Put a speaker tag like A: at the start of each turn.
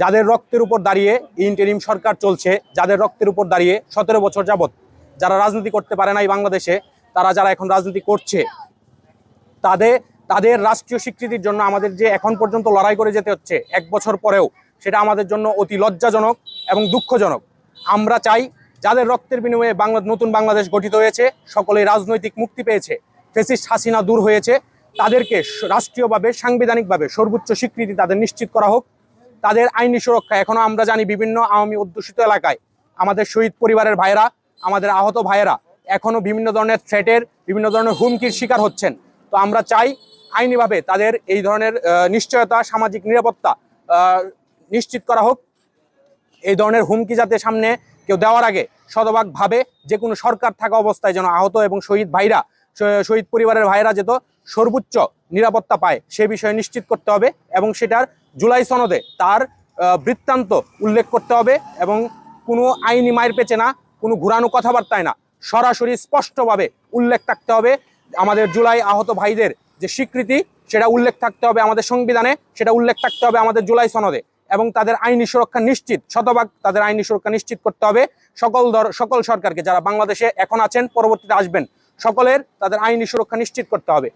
A: যাদের রক্তের উপর দাঁড়িয়ে ইন্টারিম সরকার চলছে, যাদের রক্তের উপর দাঁড়িয়ে সতেরো বছর যাবৎ যারা রাজনীতি করতে পারে নাই বাংলাদেশে, তারা যারা এখন রাজনীতি করছে তাদের তাদের রাষ্ট্রীয় স্বীকৃতির জন্য আমাদের যে এখন পর্যন্ত লড়াই করে যেতে হচ্ছে, এক বছর পরেও, সেটা আমাদের জন্য অতি লজ্জাজনক এবং দুঃখজনক। আমরা চাই যাদের রক্তের বিনিময়ে বাংলা নতুন বাংলাদেশ গঠিত হয়েছে, সকলে রাজনৈতিক মুক্তি পেয়েছে, ফেসিস্ট হাসিনা দূর হয়েছে, তাদেরকে রাষ্ট্রীয়ভাবে, সাংবিধানিকভাবে সর্বোচ্চ স্বীকৃতি তাদের নিশ্চিত করা হোক। তাদের আইনি সুরক্ষা। এখনও আমরা জানি বিভিন্ন আওয়ামী অধ্যুষিত এলাকায় আমাদের শহীদ পরিবারের ভাইয়েরা, আমাদের আহত ভাইয়েরা এখনও বিভিন্ন ধরনের থ্রেটের বিভিন্ন ধরনের হুমকির শিকার হচ্ছেন। তো আমরা চাই আইনিভাবে তাদের এই ধরনের নিশ্চয়তা, সামাজিক নিরাপত্তা নিশ্চিত করা হোক। এই ধরনের হুমকি যাতে সামনে কেউ দেওয়ার আগে শতভাগ ভাবে যে কোনো সরকার থাকা অবস্থায় যেন আহত এবং শহীদ ভাইরা শহীদ পরিবারের ভাইরা যেত সর্বোচ্চ নিরাপত্তা পায় সে বিষয়ে নিশ্চিত করতে হবে এবং সেটার জুলাই সনদে তার বৃত্তান্ত উল্লেখ করতে হবে এবং কোনো আইনি মায়ের পেছে না, কোনো ঘুরানো কথাবার্তায় না। সরাসরি স্পষ্টভাবে উল্লেখ থাকতে হবে। আমাদের জুলাই আহত ভাইদের যে স্বীকৃতি, সেটা উল্লেখ থাকতে হবে আমাদের সংবিধানে, সেটা উল্লেখ থাকতে হবে আমাদের জুলাই সনদে এবং তাদের আইনি সুরক্ষা নিশ্চিত, শতভাগ তাদের আইনি সুরক্ষা নিশ্চিত করতে হবে। সকল দর, সকল সরকারকে যারা বাংলাদেশে এখন আছেন, পরবর্তীতে আসবেন, সকলের তাদের আইনি সুরক্ষা নিশ্চিত করতে হবে।